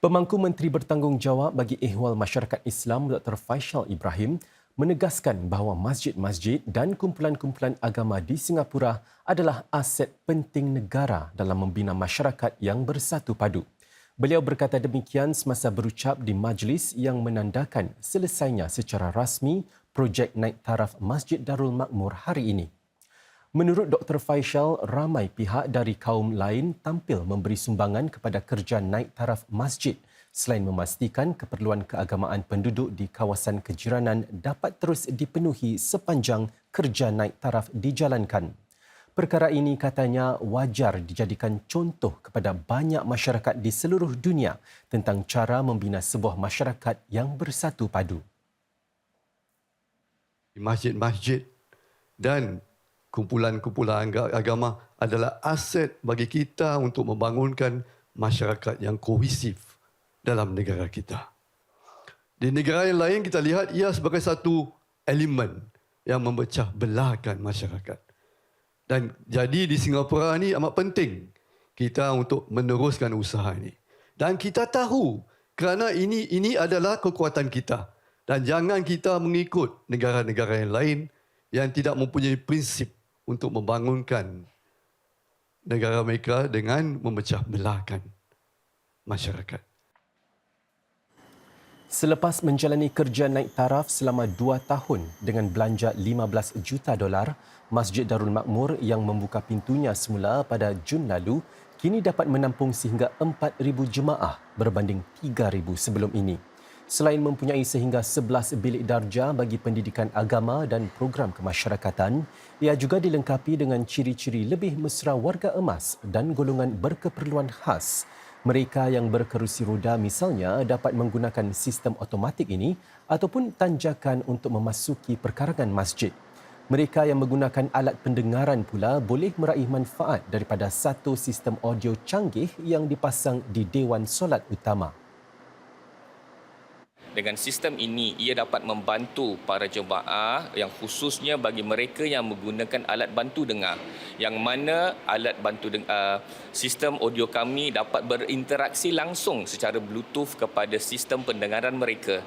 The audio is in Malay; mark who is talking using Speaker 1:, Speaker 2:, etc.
Speaker 1: Pemangku Menteri Bertanggungjawab bagi Ehwal Masyarakat Islam Dr. Faisal Ibrahim menegaskan bahawa masjid-masjid dan kumpulan-kumpulan agama di Singapura adalah aset penting negara dalam membina masyarakat yang bersatu padu. Beliau berkata demikian semasa berucap di majlis yang menandakan selesainya secara rasmi projek naik taraf Masjid Darul Makmur hari ini. Menurut Dr. Faisal, ramai pihak dari kaum lain tampil memberi sumbangan kepada kerja naik taraf masjid selain memastikan keperluan keagamaan penduduk di kawasan kejiranan dapat terus dipenuhi sepanjang kerja naik taraf dijalankan. Perkara ini katanya wajar dijadikan contoh kepada banyak masyarakat di seluruh dunia tentang cara membina sebuah masyarakat yang bersatu padu.
Speaker 2: Masjid-masjid dan kumpulan-kumpulan agama adalah aset bagi kita untuk membangunkan masyarakat yang kohesif dalam negara kita. Di negara yang lain kita lihat ia sebagai satu elemen yang memecah belahkan masyarakat. Dan jadi di Singapura ini amat penting kita untuk meneruskan usaha ini. Dan kita tahu kerana ini ini adalah kekuatan kita. Dan jangan kita mengikut negara-negara yang lain yang tidak mempunyai prinsip untuk membangunkan negara mereka dengan memecah belahkan masyarakat.
Speaker 1: Selepas menjalani kerja naik taraf selama dua tahun dengan belanja 15 juta dolar, Masjid Darul Makmur yang membuka pintunya semula pada Jun lalu kini dapat menampung sehingga 4,000 jemaah berbanding 3,000 sebelum ini. Selain mempunyai sehingga 11 bilik darjah bagi pendidikan agama dan program kemasyarakatan, ia juga dilengkapi dengan ciri-ciri lebih mesra warga emas dan golongan berkeperluan khas. Mereka yang berkerusi roda misalnya dapat menggunakan sistem automatik ini ataupun tanjakan untuk memasuki perkarangan masjid. Mereka yang menggunakan alat pendengaran pula boleh meraih manfaat daripada satu sistem audio canggih yang dipasang di Dewan Solat Utama.
Speaker 3: Dengan sistem ini, ia dapat membantu para jemaah yang khususnya bagi mereka yang menggunakan alat bantu dengar. Yang mana alat bantu dengar, uh, sistem audio kami dapat berinteraksi langsung secara Bluetooth kepada sistem pendengaran mereka.